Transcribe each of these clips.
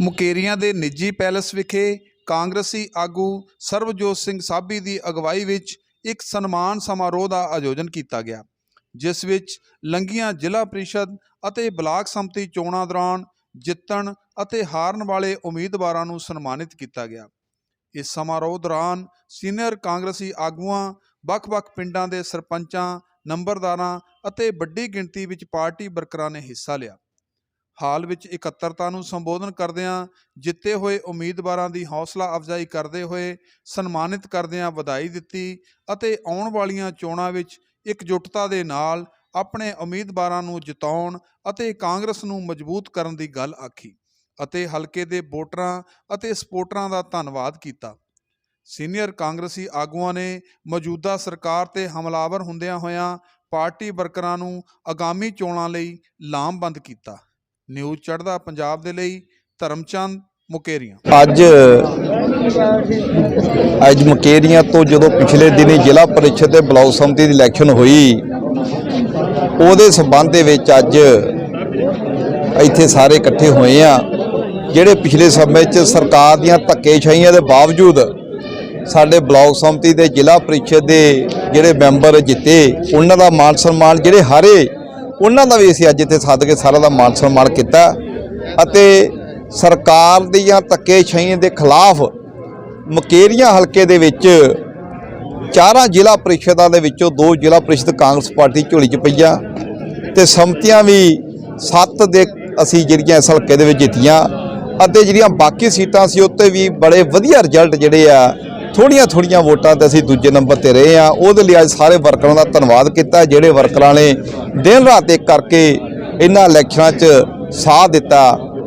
ਮੁਕੇਰੀਆਂ ਦੇ ਨਿੱਜੀ ਪੈਲੇਸ ਵਿਖੇ ਕਾਂਗਰਸੀ ਆਗੂ ਸਰਬਜੋਤ ਸਿੰਘ ਸਾਬੀ ਦੀ ਅਗਵਾਈ ਵਿੱਚ ਇੱਕ ਸਨਮਾਨ ਸਮਾਰੋਹ ਦਾ ਆਯੋਜਨ ਕੀਤਾ ਗਿਆ, ਜਿਸ ਵਿੱਚ ਲੰਗੀਆਂ ਜ਼ਿਲ੍ਹਾ ਪ੍ਰੀਸ਼ਦ ਅਤੇ ਬਲਾਕ ਸੰਮਤੀ ਚੋਣਾਂ ਦੌਰਾਨ ਜਿੱਤਣ ਅਤੇ ਹਾਰਨ ਵਾਲੇ ਉਮੀਦਵਾਰਾਂ ਨੂੰ ਸਨਮਾਨਿਤ ਕੀਤਾ ਗਿਆ। ਇਸ ਸਮਾਰੋਹ ਦੌਰਾਨ ਸੀਨੀਅਰ ਕਾਂਗਰਸੀ ਆਗੂਆਂ, ਵੱਖ-ਵੱਖ ਪਿੰਡਾਂ ਦੇ ਸਰਪੰਚਾਂ, ਨੰਬਰਦਾਰਾਂ ਅਤੇ ਵੱਡੀ ਗਿਣਤੀ ਵਿੱਚ ਪਾਰਟੀ ਵਰਕਰਾਂ ਨੇ ਹਿੱਸਾ ਲਿਆ। ਹਾਲ ਵਿੱਚ ਇਕੱਤਰਤਾ ਨੂੰ ਸੰਬੋਧਨ ਕਰਦਿਆਂ ਜਿੱਤੇ ਹੋਏ ਉਮੀਦਵਾਰਾਂ ਦੀ ਹੌਸਲਾ ਅਫਜ਼ਾਈ ਕਰਦੇ ਹੋਏ ਸਨਮਾਨਿਤ ਕਰਦਿਆਂ ਵਧਾਈ ਦਿੱਤੀ ਅਤੇ ਆਉਣ ਵਾਲੀਆਂ ਚੋਣਾਂ ਵਿੱਚ ਇਕਜੁੱਟਤਾ ਦੇ ਨਾਲ ਆਪਣੇ ਉਮੀਦਵਾਰਾਂ ਨੂੰ ਜਿਤਾਉਣ ਅਤੇ ਕਾਂਗਰਸ ਨੂੰ ਮਜ਼ਬੂਤ ਕਰਨ ਦੀ ਗੱਲ ਆਖੀ ਅਤੇ ਹਲਕੇ ਦੇ ਵੋਟਰਾਂ ਅਤੇ ਸਪੋਰਟਰਾਂ ਦਾ ਧੰਨਵਾਦ ਕੀਤਾ। ਸੀਨੀਅਰ ਕਾਂਗਰਸੀ ਆਗੂਆਂ ਨੇ ਮੌਜੂਦਾ ਸਰਕਾਰ ਤੇ ਹਮਲਾਵਰ ਹੁੰਦਿਆਂ ਹੋਇਆਂ ਪਾਰਟੀ ਵਰਕਰਾਂ ਨੂੰ ਆਗਾਮੀ ਚੋਣਾਂ ਲਈ ਲਾਮਬੰਦ ਕੀਤਾ। ਨਿਊਜ਼ ਚੜ੍ਹਦਾ ਪੰਜਾਬ ਦੇ ਲਈ ਧਰਮਚੰਦ ਮੁਕੇਰੀਆਂ। ਅੱਜ ਅੱਜ ਮੁਕੇਰੀਆਂ ਤੋਂ ਜਦੋਂ ਪਿਛਲੇ ਦਿਨੀ ਜ਼ਿਲ੍ਹਾ ਪਰਿਸ਼ਦ ਤੇ ਬਲਾਕ ਸੰਮਤੀ ਦੀ ਇਲੈਕਸ਼ਨ ਹੋਈ, ਉਹਦੇ ਸਬੰਧ ਦੇ ਵਿੱਚ ਅੱਜ ਇੱਥੇ ਸਾਰੇ ਇਕੱਠੇ ਹੋਏ ਆ, ਜਿਹੜੇ ਪਿਛਲੇ ਸਮੇਂ 'ਚ ਸਰਕਾਰ ਦੀਆਂ ਧੱਕੇਸ਼ਾਹੀਆਂ ਦੇ ਬਾਵਜੂਦ ਸਾਡੇ ਬਲਾਕ ਸਮਿਤੀ ਦੇ ਜ਼ਿਲ੍ਹਾ ਪਰਿਸ਼ਦ ਦੇ ਜਿਹੜੇ ਮੈਂਬਰ ਜਿੱਤੇ, ਉਹਨਾਂ ਦਾ ਮਾਨ ਸਨਮਾਨ ਜਿਹੜੇ ਹਾਰੇ ਉਹਨਾਂ ਦਾ ਵੀ ਅਸੀਂ ਅੱਜ ਇੱਥੇ ਸੱਦ ਕੇ ਸਾਰਾ ਦਾ ਮਾਨ ਸਨਮਾਨ ਕੀਤਾ ਅਤੇ ਸਰਕਾਰ ਦੀਆਂ ਧੱਕੇਸ਼ਾਹੀਆਂ ਦੇ ਖਿਲਾਫ ਮਕੇਰੀਆਂ ਹਲਕੇ ਦੇ ਵਿੱਚ ਚਾਰਾਂ ਜ਼ਿਲ੍ਹਾ ਪ੍ਰੀਸ਼ਦਾਂ ਦੇ ਵਿੱਚੋਂ ਦੋ ਜ਼ਿਲ੍ਹਾ ਪ੍ਰੀਸ਼ਦ ਕਾਂਗਰਸ ਪਾਰਟੀ ਝੋਲੀ 'ਚ ਪਈਆਂ ਤੇ ਸੰਮਤੀਆਂ ਵੀ ਸੱਤ ਦੇ ਅਸੀਂ ਜਿਹੜੀਆਂ ਇਸ ਹਲਕੇ ਦੇ ਵਿੱਚ ਜਿੱਤੀਆਂ ਅਤੇ ਜਿਹੜੀਆਂ ਬਾਕੀ ਸੀਟਾਂ ਸੀ ਉੱਤੇ ਵੀ ਬੜੇ ਵਧੀਆ ਰਿਜ਼ਲਟ ਜਿਹੜੇ ਆ ਥੋੜੀਆਂ ਥੋੜੀਆਂ ਵੋਟਾਂ ਤੇ ਅਸੀਂ ਦੂਜੇ ਨੰਬਰ ਤੇ ਰਹੇ ਆ ਉਹਦੇ ਲਈ ਅੱਜ ਸਾਰੇ ਵਰਕਰਾਂ ਦਾ ਧੰਨਵਾਦ ਕੀਤਾ। ਜਿਹੜੇ ਵਰਕਰਾਂ ਨੇ ਦਿਨ ਰਾਤ ਇੱਕ ਕਰਕੇ ਇਹਨਾਂ ਇਲੈਕਸ਼ਨਾਂ 'ਚ ਸਾਥ ਦਿੱਤਾ,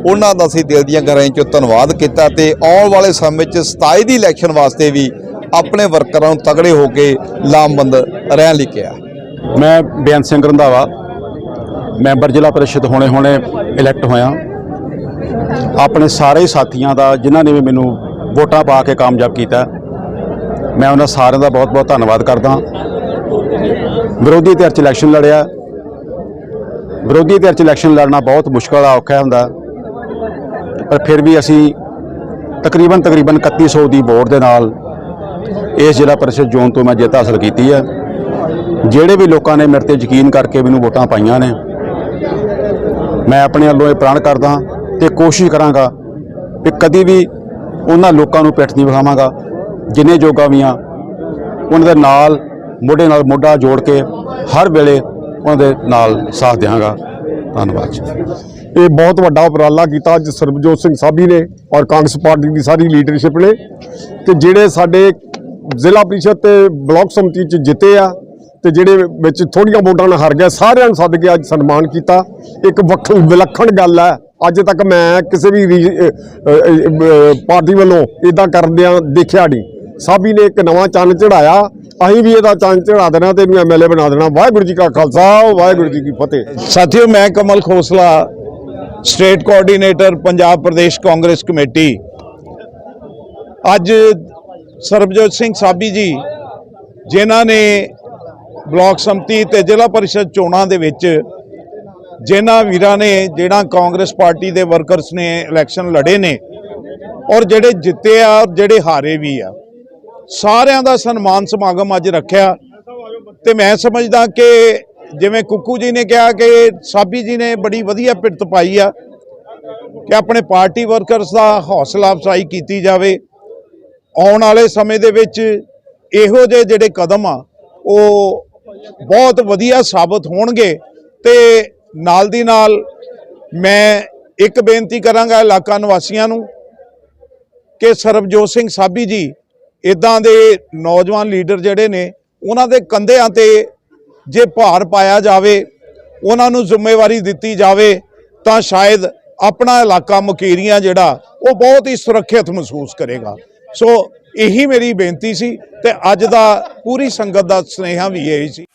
ਉਹਨਾਂ ਦਾ ਅਸੀਂ ਦਿਲ ਦੀਆਂ ਗਹਿਰਾਈਆਂ 'ਚੋਂ ਧੰਨਵਾਦ ਕੀਤਾ ਤੇ ਆਉਣ ਵਾਲੇ ਸਮੇਂ 'ਚ 27 ਦੀ ਇਲੈਕਸ਼ਨ ਵਾਸਤੇ ਵੀ ਆਪਣੇ ਵਰਕਰਾਂ ਨੂੰ ਤਗੜੇ ਹੋ ਕੇ ਲਾਮਬੰਦ ਰਹਿਣ ਲਈ ਕਿਹਾ। ਮੈਂ ਬੇਅੰਤ ਸਿੰਘ ਰੰਧਾਵਾ, ਮੈਂਬਰ ਜ਼ਿਲ੍ਹਾ ਪਰਿਸ਼ਦ ਹੋਣੇ ਹੋਣੇ ਇਲੈਕਟ ਹੋਇਆ। ਆਪਣੇ ਸਾਰੇ ਸਾਥੀਆਂ ਦਾ, ਜਿਨ੍ਹਾਂ ਨੇ ਵੀ ਮੈਨੂੰ ਵੋਟਾਂ ਪਾ ਕੇ ਕਾਮਯਾਬ ਕੀਤਾ ਮੈਂ ਉਹਨਾਂ ਸਾਰਿਆਂ ਦਾ ਬਹੁਤ-ਬਹੁਤ ਧੰਨਵਾਦ ਕਰਦਾ ਵਿਰੋਧੀ ਧਿਰ 'ਚ ਇਲੈਕਸ਼ਨ ਲੜਿਆ। ਵਿਰੋਧੀ ਧਿਰ 'ਚ ਇਲੈਕਸ਼ਨ ਲੜਨਾ ਬਹੁਤ ਮੁਸ਼ਕਲ ਆ, ਔਖਾ ਹੁੰਦਾ। ਪਰ ਫਿਰ ਵੀ ਅਸੀਂ ਤਕਰੀਬਨ ਤਕਰੀਬਨ 3100 ਦੀ ਵੋਟ ਦੇ ਨਾਲ ਇਸ ਜ਼ਿਲ੍ਹਾ ਪਰਿਸ਼ਦ ਜ਼ੋਨ ਤੋਂ ਮੈਂ ਜਿੱਤ ਹਾਸਲ ਕੀਤੀ ਹੈ। ਜਿਹੜੇ ਵੀ ਲੋਕਾਂ ਨੇ ਮੇਰੇ ਤੇ ਯਕੀਨ ਕਰਕੇ ਮੈਨੂੰ ਵੋਟਾਂ ਪਾਈਆਂ ਨੇ, ਮੈਂ ਆਪਣੇ ਵੱਲੋਂ ਇਹ ਪ੍ਰਣ ਕਰਦਾ ਤੇ ਕੋਸ਼ਿਸ਼ ਕਰਾਂਗਾ ਕਿ ਕਦੀ ਵੀ ਉਹਨਾਂ ਲੋਕਾਂ ਨੂੰ ਪਿੱਠ ਨਹੀਂ ਵਿਖਾਵਾਂਗਾ। ਜਿੰਨੇ ਜੋਗਾ ਵੀ ਆ, ਉਹਨਾਂ ਦੇ ਨਾਲ ਮੋਢੇ ਨਾਲ ਮੋਢਾ ਜੋੜ ਕੇ ਹਰ ਵੇਲੇ ਉਹਨਾਂ ਦੇ ਨਾਲ ਸਾਥ ਦਿਆਂਗਾ। ਧੰਨਵਾਦ ਜੀ। ਇਹ ਬਹੁਤ ਵੱਡਾ ਉਪਰਾਲਾ ਕੀਤਾ ਅੱਜ ਸਰਬਜੋਤ ਸਿੰਘ ਸਾਬੀ ਨੇ ਔਰ ਕਾਂਗਰਸ ਪਾਰਟੀ ਦੀ ਸਾਰੀ ਲੀਡਰਸ਼ਿਪ ਨੇ। ਕਿ ਜਿਹੜੇ ਸਾਡੇ ਜ਼ਿਲ੍ਹਾ ਪ੍ਰੀਸ਼ਦ ਤੇ ਬਲਾਕ ਸਮਿਤੀ ਚ ਜਿੱਤੇ ਆ, ਤੇ ਜਿਹੜੇ ਵਿੱਚ ਥੋੜੀਆਂ ਵੋਟਾਂ ਨਾਲ ਹਾਰ ਗਏ, ਸਾਰਿਆਂ ਨੂੰ ਸੱਦ ਕੇ ਅੱਜ ਸਨਮਾਨ ਕੀਤਾ। ਇੱਕ ਵੱਖ ਵਿਲੱਖਣ ਗੱਲ ਹੈ ਅੱਜ ਤੱਕ ਮੈਂ ਕਿਸੇ ਵੀ ਰੀ- ਪਾਰਟੀ ਵੱਲੋਂ ਇਦਾਂ ਕਰਦਿਆਂ ਦੇਖਿਆ ਨਹੀਂ ਸਾਬੀ ਨੇ ਇੱਕ ਨਵਾਂ ਚੰਨ ਚੜਾਇਆ। ਅਸੀਂ ਵੀ ਇਹਦਾ ਚੰਨ ਚੜਾ ਦੇਣਾ ਤੇ ਇਹਨੂੰ ਐਮਐਲਏ ਬਣਾ ਦੇਣਾ। ਵਾਹਿਗੁਰੂ ਜੀ ਕਾ ਖਾਲਸਾ, ਵਾਹਿਗੁਰੂ ਜੀ ਕੀ ਫਤਿਹ। ਸਾਥੀਓ, ਮੈਂ Kamal Khosla, state coordinator, Punjab Pradesh Congress committee. ਅੱਜ ਸਰਬਜੋਤ ਸਿੰਘ ਸਾਬੀ ਜੀ, ਜਿਨ੍ਹਾਂ ਨੇ ਬਲਾਕ ਸੰਮਤੀ ਤੇ ਜ਼ਿਲ੍ਹਾ ਪਰਿਸ਼ਦ ਚੋਣਾਂ ਦੇ ਵਿੱਚ ਜਿਨ੍ਹਾਂ ਵੀਰਾਂ ਨੇ ਜਿਹੜਾ ਕਾਂਗਰਸ ਪਾਰਟੀ ਦੇ ਵਰਕਰਸ ਨੇ ਇਲੈਕਸ਼ਨ ਲੜੇ ਨੇ, ਔਰ ਜਿਹੜੇ ਜਿੱਤੇ ਆ ਔਰ ਜਿਹੜੇ ਹਾਰੇ ਵੀ ਆ। ਸਾਰਿਆਂ ਦਾ ਸਨਮਾਨ ਸਮਾਗਮ ਅੱਜ ਰੱਖਿਆ। ਤੇ ਮੈਂ ਸਮਝਦਾ ਕਿ ਜਿਵੇਂ ਕੁੱਕੂ ਜੀ ਨੇ ਕਿਹਾ ਕਿ ਸਾਬੀ ਜੀ ਨੇ ਬੜੀ ਵਧੀਆ ਪਿੜਤ ਪਾਈ ਆ ਕਿ ਆਪਣੇ ਪਾਰਟੀ ਵਰਕਰਸ ਦਾ ਹੌਸਲਾ ਅਫਜ਼ਾਈ ਕੀਤੀ ਜਾਵੇ। ਆਉਣ ਵਾਲੇ ਸਮੇਂ ਦੇ ਵਿੱਚ ਇਹੋ ਜਿਹੇ ਜਿਹੜੇ ਕਦਮ ਆ, ਉਹ ਬਹੁਤ ਵਧੀਆ ਸਾਬਤ ਹੋਣਗੇ। ਤੇ ਨਾਲ ਦੀ ਨਾਲ ਮੈਂ ਇੱਕ ਬੇਨਤੀ ਕਰਾਂਗਾ ਇਲਾਕਾ ਨਿਵਾਸੀਆਂ ਨੂੰ ਕਿ ਸਰਬਜੋਤ ਸਿੰਘ ਸਾਬੀ ਜੀ ਇਦਾਂ ਦੇ ਨੌਜਵਾਨ ਲੀਡਰ ਜਿਹੜੇ ਨੇ, ਉਹਨਾਂ ਦੇ ਕੰਧਿਆਂ ਤੇ ਜੇ ਭਾਰ ਪਾਇਆ ਜਾਵੇ, ਉਹਨਾਂ ਨੂੰ ਜ਼ਿੰਮੇਵਾਰੀ ਦਿੱਤੀ ਜਾਵੇ, ਤਾਂ ਸ਼ਾਇਦ ਆਪਣਾ ਇਲਾਕਾ ਮਕੀਰੀਆਂ ਜਿਹੜਾ, ਉਹ ਬਹੁਤ ਹੀ ਸੁਰੱਖਿਅਤ ਮਹਿਸੂਸ ਕਰੇਗਾ। ਸੋ ਇਹੀ ਮੇਰੀ ਬੇਨਤੀ ਸੀ ਤੇ ਅੱਜ ਦਾ ਪੂਰੀ ਸੰਗਤ ਦਾ ਸੁਨੇਹਾ ਵੀ ਇਹੀ ਸੀ।